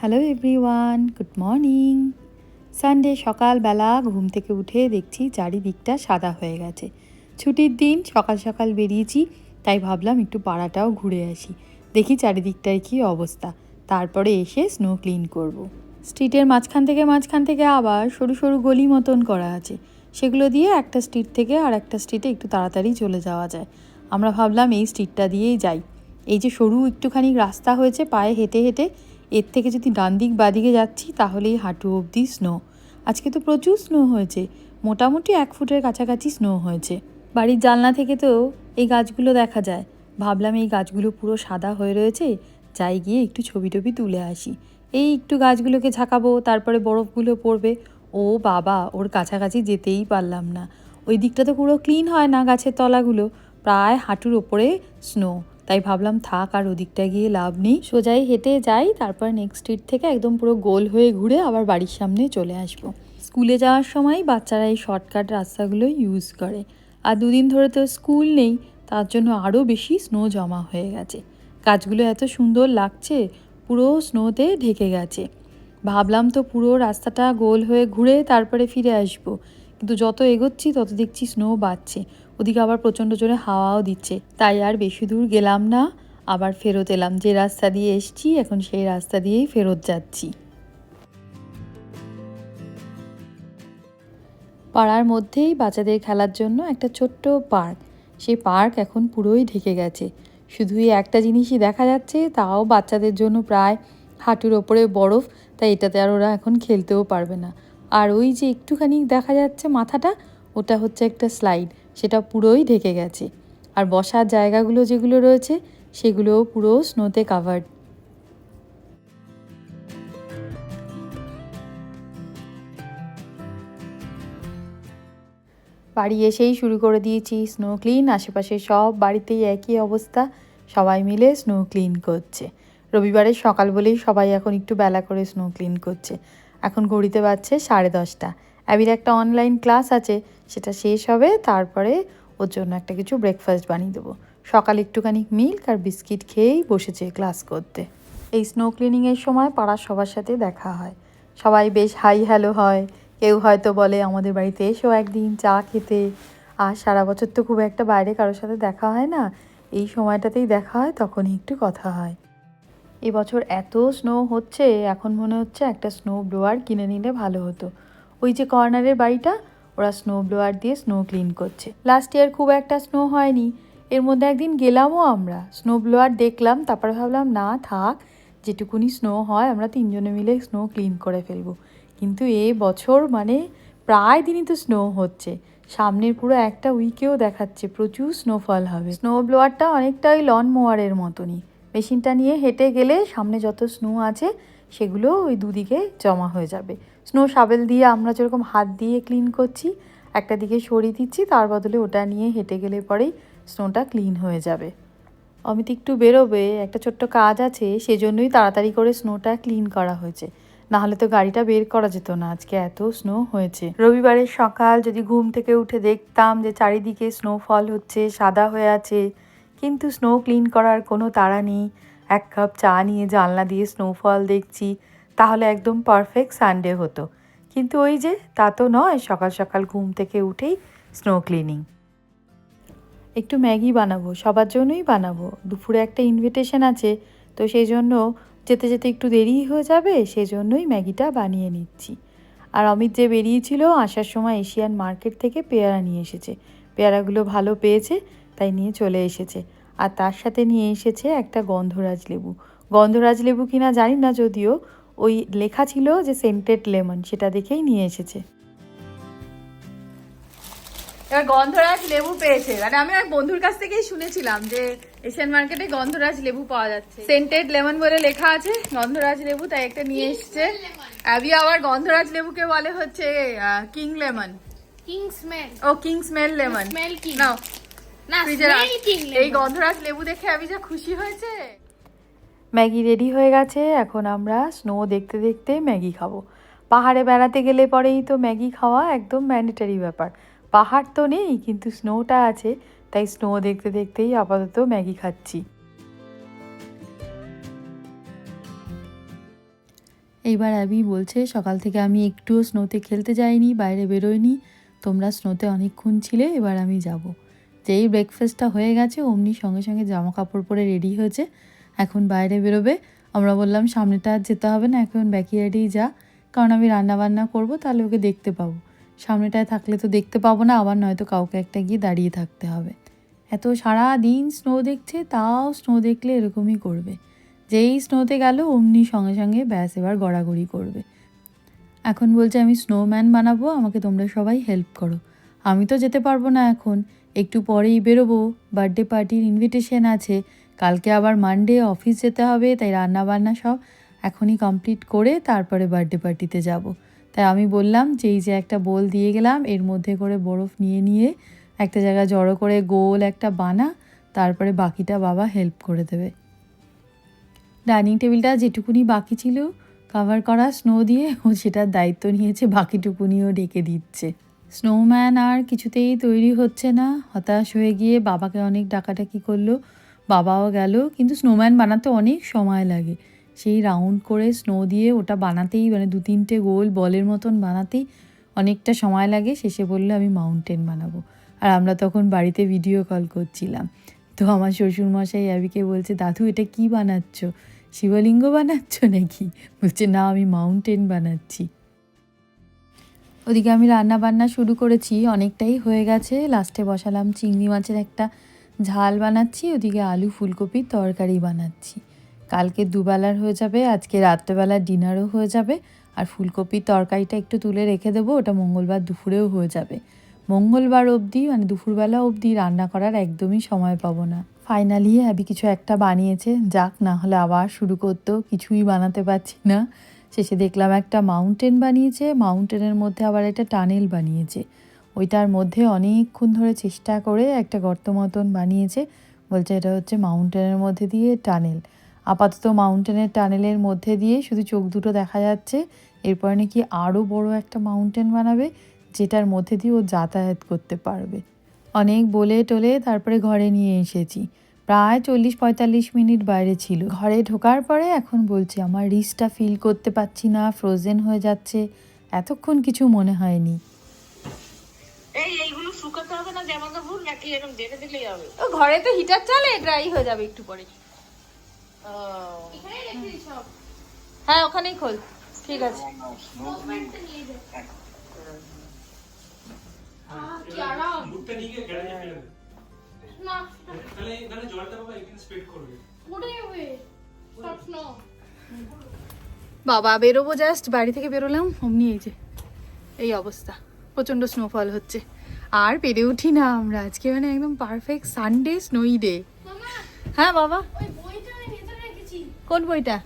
Hello everyone good morning Sunday সকালবেলা ঘুম থেকে উঠে দেখছি চারিদিকটা সাদা হয়ে গেছে। ছুটির দিন, সকাল সকাল বেরিয়েছি, তাই ভাবলাম একটু পাড়াটাও ঘুরে আসি। দেখি চারিদিকটার কী অবস্থা। তারপরে এসে স্নো ক্লিন করব। স্ট্রিটের মাঝখান থেকে মাঝখান থেকে আবার সরু সরু গলি মতন করা আছে। সেগুলো দিয়ে একটা স্ট্রিট থেকে আর একটা স্ট্রিটে একটু তাড়াতাড়ি চলে যাওয়া যায়। আমরা ভাবলাম এই স্ট্রিটটা দিয়েই যাই। এই যে সরু একটুখানি রাস্তা হয়েছে, পায়ে হেঁটে হেঁটে এর থেকে যদি ডান দিক বাদিকে যাচ্ছি, তাহলেই হাঁটু অবধি স্নো আজকে তো প্রচুর স্নো হয়েছে। মোটামুটি এক ফুটের কাছাকাছি স্নো হয়েছে। বাড়ির জানলা থেকে তো এই গাছগুলো দেখা যায়। ভাবলাম এই গাছগুলো পুরো সাদা হয়ে রয়েছে, যাই গিয়ে একটু ছবি টবি তুলে আসি। এই একটু গাছগুলোকে ঝাঁকাবো, তারপরে বরফগুলো পড়বে। ও বাবা, ওর কাছাকাছি যেতেই পারলাম না। ওই দিকটা তো পুরো ক্লিন হয় না গাছের তলাগুলো। প্রায় হাঁটুর ওপরে স্নো তাই ভাবলাম থাক আর ওদিকটা গিয়ে লাভ নেই। সোজাই হেঁটে যাই, তারপর নেক্সট স্ট্রিট থেকে একদম পুরো গোল হয়ে ঘুরে আবার বাড়ির সামনে চলে আসব। স্কুলে যাওয়ার সময় বাচ্চারা এই শর্টকাট রাস্তাগুলো ইউজ করে। আর দুদিন ধরে তো স্কুল নেই, তার জন্য আরও বেশি স্নো জমা হয়ে গেছে। গাছগুলো এত সুন্দর লাগছে, পুরো স্নোতে ঢেকে গেছে। ভাবলাম তো পুরো রাস্তাটা গোল হয়ে ঘুরে তারপরে ফিরে আসব। কিন্তু যত এগোচ্ছি, তত দেখছি স্নো বাড়ছে। ওদিকে আবার প্রচণ্ড জোরে হাওয়াও দিচ্ছে। তাই আর বেশি দূর গেলাম না, আবার ফেরত এলাম। যে রাস্তা দিয়ে এসছি, এখন সেই রাস্তা দিয়েই ফেরত যাচ্ছি। পাড়ার মধ্যেই বাচ্চাদের খেলার জন্য একটা ছোট্ট পার্ক। সেই পার্ক এখন পুরোই ঢেকে গেছে। শুধুই একটা জিনিসই দেখা যাচ্ছে, তাও বাচ্চাদের জন্য প্রায় হাঁটুর ওপরে বরফ, তাই এটাতে আর ওরা এখন খেলতেও পারবে না। আর ওই যে একটুখানি দেখা যাচ্ছে মাথাটা, ওটা হচ্ছে একটা স্লাইড সেটা পুরোই ঢেকে গেছে। আর বসার জায়গাগুলো যেগুলো রয়েছে, সেগুলোও পুরো স্নোতে কাভার্ড বাড়ি এসেই শুরু করে দিয়েছি স্নো ক্লিন আশেপাশে সব বাড়িতেই একই অবস্থা। সবাই মিলে স্নো ক্লিন করছে। রবিবারের সকাল বলেই সবাই এখন একটু বেলা করে স্নো ক্লিন করছে। এখন ঘড়িতে বাজছে সাড়ে দশটা। অ্যাবির একটা অনলাইন ক্লাস আছে, সেটা শেষ হবে, তারপরে ওর জন্য একটা কিছু ব্রেকফাস্ট বানিয়ে দেবো। সকালে একটুখানি মিল্ক আর বিস্কিট খেয়েই বসেছে ক্লাস করতে। এই স্নো ক্লিনিংয়ের সময় পাড়ার সবার সাথে দেখা হয়। সবাই বেশ হাই হ্যালো হয়। কেউ হয়তো বলে, আমাদের বাড়িতে এসো একদিন, চা খেতে। আর সারা বছর তো খুব একটা বাইরে কারোর সাথে দেখা হয় না। এই সময়টাতেই দেখা হয়, তখনই একটু কথা হয়। এবছর এত স্নো হচ্ছে, এখন মনে হচ্ছে একটা স্নো ব্লোয়ার কিনে নিলে ভালো হতো। ওই যে কর্নারের বাড়িটা, ওরা স্নো ব্লোয়ার দিয়ে স্নো ক্লিন করছে। লাস্ট ইয়ার খুব একটা স্নো হয়নি। এর মধ্যে একদিন গেলামও আমরা। স্নো ব্লোয়ার দেখলাম, তারপরে ভাবলাম, না, থাক, যেটুকুনি স্নো হয়, আমরা তিনজনে মিলে স্নো ক্লিন করে ফেলব। কিন্তু এ বছর মানে প্রায় দিনই তো স্নো হচ্ছে। সামনের পুরো একটা উইকেও দেখাচ্ছে, প্রচুর স্নোফল হবে। স্নো ব্লোয়ারটা অনেকটা ওই লন মোয়ারের মতনই। মেশিনটা নিয়ে হেঁটে গেলে সামনে যত স্নো আছে, সেগুলো ওই দুদিকে জমা হয়ে যাবে। স্নো শাবেল দিয়ে আমরা যেরকম হাত দিয়ে ক্লিন করছি, একটা দিকে সরিয়ে দিচ্ছি, তার বদলে ওটা নিয়ে হেঁটে গেলে পরেই স্নোটা ক্লিন হয়ে যাবে। অমিত একটু বেরোবে, একটা ছোট্ট কাজ আছে, সেজন্যই তাড়াতাড়ি করে স্নোটা ক্লিন করা হয়েছে। নাহলে তো গাড়িটা বের করা যেত না, আজকে এত স্নো হয়েছে। রবিবারের সকাল, যদি ঘুম থেকে উঠে দেখতাম যে চারিদিকে স্নোফল হচ্ছে, সাদা হয়ে আছে কিন্তু স্নো ক্লিন করার কোনো তাড়া নেই। এক কাপ চা নিয়ে জানলা দিয়ে স্নোফল দেখছি, তাহলে একদম পারফেক্ট সানডে হতো। কিন্তু ওই যে, তা তো নয়, সকাল সকাল ঘুম থেকে উঠেই স্নো ক্লিনিং একটু ম্যাগি বানাবো, সবার জন্যই বানাবো। দুপুরে একটা ইনভিটেশন আছে, তো সেই জন্য যেতে যেতে একটু দেরি হয়ে যাবে, সেই জন্যই ম্যাগিটা বানিয়ে নিচ্ছি। আর অমিত যে বেরিয়েছিল, আসার সময় এশিয়ান মার্কেট থেকে পেয়ারা নিয়ে এসেছে। পেয়ারাগুলো ভালো পেয়েছে তাই নিয়ে চলে এসেছে। আর তার সাথে নিয়ে এসেছে একটা গন্ধরাজ লেবু। গন্ধরাজ লেবু কিনা জানি না যদিও ওই লেখা ছিল যে সেন্টেড লেমন সেটা দেখেই নিয়ে এসেছে। এবার গন্ধরাজ লেবু পেয়েছে। মানে আমি এক বন্ধুর কাছ থেকেই শুনেছিলাম যে এশিয়ান মার্কেটে গন্ধরাজ লেবু পাওয়া যাচ্ছে। সেন্টেড লেমন বলে লেখা আছে গন্ধরাজ লেবু তাই একটা নিয়ে এসছে। অ্যাবি আবার গন্ধরাজ লেবুকে বলে হচ্ছে কিং লেমন। কিং স্মেল ও king smell lemon. Smell king নাও না। এই গন্ধরাজ লেবু দেখে অ্যাবি যা খুশি হয়েছে। ম্যাগি রেডি হয়ে গেছে এখন আমরা স্নো দেখতে দেখতে ম্যাগি খাব। পাহাড়ে বেড়াতে গেলে পরেই তো ম্যাগি খাওয়া একদম ম্যান্ডেটারি ব্যাপার। পাহাড় তো নেই কিন্তু স্নোটা আছে তাই স্নো দেখতে দেখতেই আপাতত ম্যাগি খাচ্ছি। এইবার অ্যাবি বলছে সকাল থেকে আমি একটুও স্নোতে খেলতে যাইনি বাইরে বেরোয়নি তোমরা স্নোতে অনেকক্ষণ ছিলে এবার আমি যাব। যেই ব্রেকফাস্টটা হয়ে গেছে, অমনি সঙ্গে সঙ্গে জামা কাপড় পরে রেডি হয়েছে। এখন বাইরে বেরোবে। আমরা বললাম, সামনেটা আর যেতে হবে না, এখন ব্যাকিয়ার্ডেই যা। কারণ আমি রান্না বান্না করব, তাহলে ওকে দেখতে পাবো। সামনেটায় থাকলে তো দেখতে পাবো না, আবার নয়তো কাউকে একটা গিয়ে দাঁড়িয়ে থাকতে হবে। এত সারা দিন স্নো দেখছে, তাও স্নো দেখলে এরকমই করবে। যেই স্নোতে গেল, অমনি সঙ্গে সঙ্গে ব্যাস এবার গড়াগড়ি করবে। এখন বলছে, আমি স্নোম্যান বানাবো, আমাকে তোমরা সবাই হেল্প করো। আমি তো যেতে পারব না এখন। একটু পরেই বেরোবো বার্থডে পার্টির ইনভিটেশন আছে, কালকে আবার মানডে অফিস যেতে হবে, তাই রান্না বান্না সব এখনই কমপ্লিট করে তারপরে বার্থডে পার্টিতে যাব। তাই আমি বললাম যে এই যে একটা বোল দিয়ে গেলাম, এর মধ্যে করে বরফ নিয়ে নিয়ে একটা জায়গায় জড়ো করে গোল একটা বানা, তারপরে বাকিটা বাবা হেল্প করে দেবে ডাইনিং টেবিলটা যেটুকুনি বাকি ছিল কাভার করা স্নো দিয়ে, ও সেটার দায়িত্ব নিয়েছে, বাকিটুকুনিও ডেকে দিচ্ছে স্নোম্যান আর কিছুতেই তৈরি হচ্ছে না। হতাশ হয়ে গিয়ে বাবাকে অনেক ডাকাডাকি করল, বাবাও গেল। কিন্তু স্নোম্যান বানাতে অনেক সময় লাগে। সেই রাউন্ড করে স্নো দিয়ে ওটা বানাতেই মানে দু তিনটে গোল বলের মতন বানাতেই অনেকটা সময় লাগে। শেষে বলল, আমি মাউন্টেন বানাবো। আর আমরা তখন বাড়িতে ভিডিও কল করছিলাম। তো আমার শ্বশুরমশাই অ্যাবিকে বলছে, দাদু, এটা কি বানাচ্ছ? শিবলিঙ্গ বানাচ্ছ নাকি? বলছে, না, আমি মাউন্টেন বানাচ্ছি। ওদিকে আমি রান্না বান্না শুরু করেছি, অনেকটাই হয়ে গেছে। লাস্টে বসালাম চিংড়ি মাছের একটা ঝাল বানাচ্ছি, ওদিকে আলু ফুলকপির তরকারি বানাচ্ছি। কালকে দুবেলার হয়ে যাবে, আজকে রাত্রেবেলার ডিনারও হয়ে যাবে, আর ফুলকপির তরকারিটা একটু তুলে রেখে দেবো, ওটা মঙ্গলবার দুপুরেও হয়ে যাবে। মঙ্গলবার অবধি মানে দুপুরবেলা অবধি রান্না করার একদমই সময় পাবো না। ফাইনালি হ্যাবি কিছু একটা বানিয়েছে, যাক না হলে আবার শুরু করতো কিছুই বানাতে পারছি না। শেষে দেখলাম একটা মাউন্টেন বানিয়েছে মাউন্টেনের মধ্যে আবার একটা টানেল বানিয়েছে। ওইটার মধ্যে অনেকক্ষণ ধরে চেষ্টা করে একটা গর্ত মতন বানিয়েছে। বলছে এটা হচ্ছে মাউন্টেনের মধ্যে দিয়ে টানেল আপাতত মাউন্টেনের টানেলের মধ্যে দিয়ে শুধু চোখ দুটো দেখা যাচ্ছে। এরপরে নাকি আরও বড় একটা মাউন্টেন বানাবে, যেটার মধ্যে দিয়ে ও যাতায়াত করতে পারবে। অনেক বলে টলে তারপরে ঘরে নিয়ে এসেছি। প্রায় চল্লিশ পঁয়তাল্লিশ মিনিট বাইরে ছিল। ঘরে ঢোকার পরে এখন বলছে আমার রিসটা ফিল করতে পারছি না ফ্রোজেন হয়ে যাচ্ছে। এতক্ষণ কিছু মনে হয়নি। এই এইগুলো শুকাতে হবে না জামা কাপড় নাকি এরকম বেঁধে দিলেই হবে? ও ঘরে তো হিটার চালে ড্রাই হয়ে যাবে একটু পরে। হ্যাঁ ওখানেই খোল। ঠিক আছে। আহ, কি আরাম। না। তাহলে তাহলে জলটা বাবা স্প্রেড করবে। বেরোবো জাস্ট বাড়ি থেকে বেরোলাম অমনি এই যে এই অবস্থা। প্রচণ্ড স্নোফল হচ্ছে। আর পেরে উঠি না আমরা আজকে মানে একদম পারফেক্ট সানডে স্নোই ডে হ্যাঁ বাবা। ওই বইটা আমি ভেতরে রেখেছি। কোন বইটা?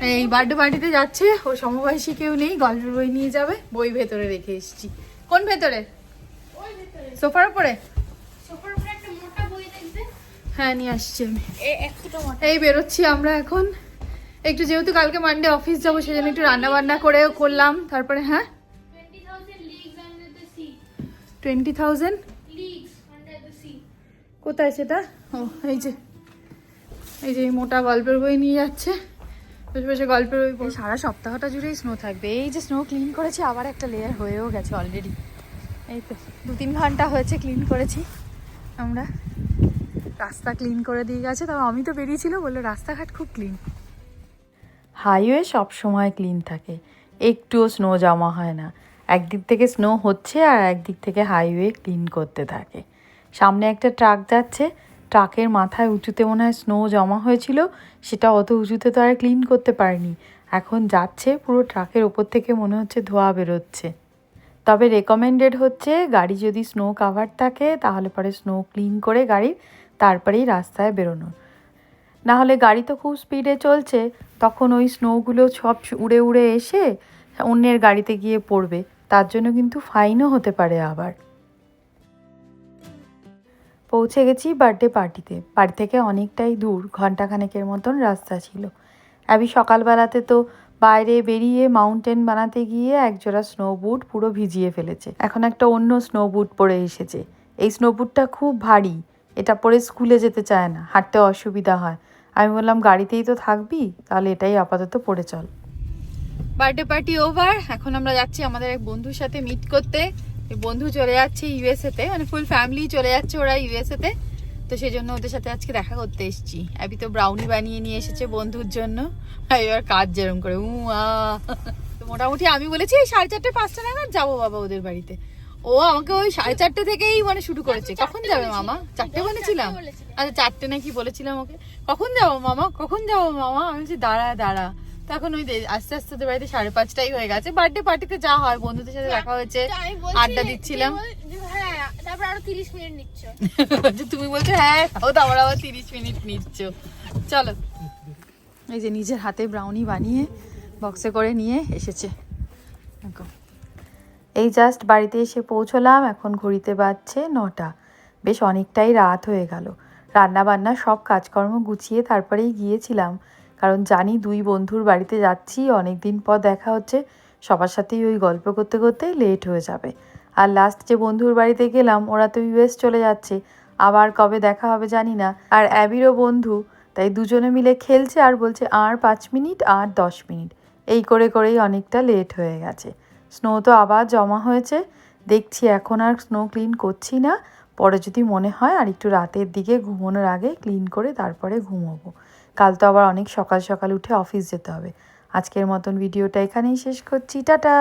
এই বার্থডে পার্টিতে যাচ্ছে ও সমবয়সী কেউ নেই গল্পের বই নিয়ে যাবে বই ভেতরে রেখে এসেছি। কোন ভেতরে? ওই ভেতরে। সোফার উপরে? সোফার হ্যাঁ নিয়ে আসছি আমি। এই বেরোচ্ছি আমরা এখন। একটু যেহেতু কালকে মানডে অফিস যাব সেজন্য একটু রান্না বান্না করেও করলাম। তারপরে হ্যাঁ? 20000 leagues under the sea twenty thousand কোথায় সেটা? ও এই যে এই যে এই মোটা গল্পের বই নিয়ে যাচ্ছে। বসে বসে গল্পের বই সারা সপ্তাহটা জুড়েই স্নো থাকবে। এই যে স্নো ক্লিন করেছি আবার একটা লেয়ার হয়েও গেছে অলরেডি এই তো দু তিন ঘণ্টা হয়েছে ক্লিন করেছি আমরা। রাস্তা ক্লিন করে দিয়ে গেছে, তবে আমি তো বেরিয়েছিল বলল রাস্তাঘাট খুব ক্লিন হাইওয়ে সব সময় ক্লিন থাকে। একটুও স্নো জমা হয় না। একদিক থেকে স্নো হচ্ছে আর একদিক থেকে হাইওয়ে ক্লিন করতে থাকে। সামনে একটা ট্রাক যাচ্ছে ট্রাকের মাথায় উঁচুতে মনে হয় স্নো জমা হয়েছিল, সেটা অত উঁচুতে তো আর ক্লিন করতে পারেনি। এখন যাচ্ছে, পুরো ট্রাকের ওপর থেকে মনে হচ্ছে ধোয়া বেরোচ্ছে। তবে রেকমেন্ডেড হচ্ছে, গাড়ি যদি স্নো কাভার থাকে, তাহলে পরে স্নো ক্লিন করে গাড়ির তারপরেই রাস্তায় বেরোনো। না হলে গাড়ি তো খুব স্পিডে চলছে, তখন ওই স্নোগুলো সব উড়ে উড়ে এসে অন্যের গাড়িতে গিয়ে পড়বে, তার জন্য কিন্তু ফাইনও হতে পারে আবার। পৌঁছে গেছি বার্থডে পার্টিতে বাড়ি থেকে অনেকটাই দূর ঘন্টাখানেকের মতন রাস্তা ছিল। অ্যাবি সকালবেলাতে তো বাইরে বেরিয়ে মাউন্টেন বানাতে গিয়ে একজোড়া স্নো বুট পুরো ভিজিয়ে ফেলেছে। এখন একটা অন্য স্নো বুট পরে এসেছে। এই স্নো বুটটা খুব ভারী এটা পরে স্কুলে যেতে চায় না, হাঁটতে অসুবিধা হয়। আমি বললাম, গাড়িতেই তো থাকবি, তাহলে এটাই আপাতত পড়ে চল। বার্থডে পার্টি ওভার এখন আমরা যাচ্ছি আমাদের এক বন্ধুর সাথে মিট করতে। বন্ধু চলে যাচ্ছে ইউএসএ তে মানে ফুল ফ্যামিলি চলে যাচ্ছে ওরা ইউএসএ তে। সেই জন্য ওদের সাথে আজকে দেখা করতে এসেছি। অ্যাবি তো ব্রাউনি বানিয়ে নিয়ে এসেছে বন্ধুর জন্য। এবার কাজ যেরম করে উ মোটামুটি আমি বলেছি সাড়ে চারটে, পাঁচটা নাগাদ যাব বাবা ওদের বাড়িতে। ও আমাকে ওই সাড়ে চারটে থেকেই মানে শুরু করেছে। কখন যাবে মামা? চারটে বলেছিলাম? আচ্ছা চারটে নাকি বলেছিলাম ওকে। কখন যাব মামা? কখন যাব মামা? আমি বলছি দাঁড়া দাঁড়া। তখন ওই আস্তে আস্তে ওদের বাড়িতে সাড়ে পাঁচটাই হয়ে গেছে। বার্থডে পার্টিতে যা হয় বন্ধুদের সাথে দেখা হয়েছে আড্ডা দিচ্ছিলাম। যে বল- যে হ্যাঁ তারপর আরও তিরিশ মিনিট নিচ্ছ। তুমি বলছো হ্যাঁ ও তো আবার আবার তিরিশ মিনিট নিচ্ছ। চলো। এই যে নিজের হাতে ব্রাউনি বানিয়ে বক্সে করে নিয়ে এসেছে। এই জাস্ট বাড়িতে এসে পৌঁছলাম, এখন ঘড়িতে বাজছে নটা। বেশ অনেকটাই রাত হয়ে গেল। রান্না বান্না সব কাজকর্ম গুছিয়ে তারপরেই গিয়েছিলাম। কারণ জানি দুই বন্ধুর বাড়িতে যাচ্ছি অনেক দিন পর দেখা হচ্ছে, সবার সাথেই ওই গল্প করতে করতে লেট হয়ে যাবে। আর লাস্ট যে বন্ধুর বাড়িতে গেলাম, ওরা তো ইউএস চলে যাচ্ছে, আবার কবে দেখা হবে জানি না। আর অ্যাবিরও বন্ধু, তাই দুজনে মিলে খেলছে আর বলছে আর পাঁচ মিনিট, আর দশ মিনিট। এই করে করেই অনেকটা লেট হয়ে গেছে। স্নো তো আবার জমা হয়েছে। দেখছি এখন আর স্নো ক্লিন করছি না। পরে যদি মনে হয় আর একটু রাতের দিকে ঘুমানোর আগে ক্লিন করে তারপরে ঘুমোবো। কাল তো আবার অনেক সকাল সকাল উঠে অফিস যেতে হবে। আজকের মতন ভিডিওটা এখানেই শেষ করছি। টাটা!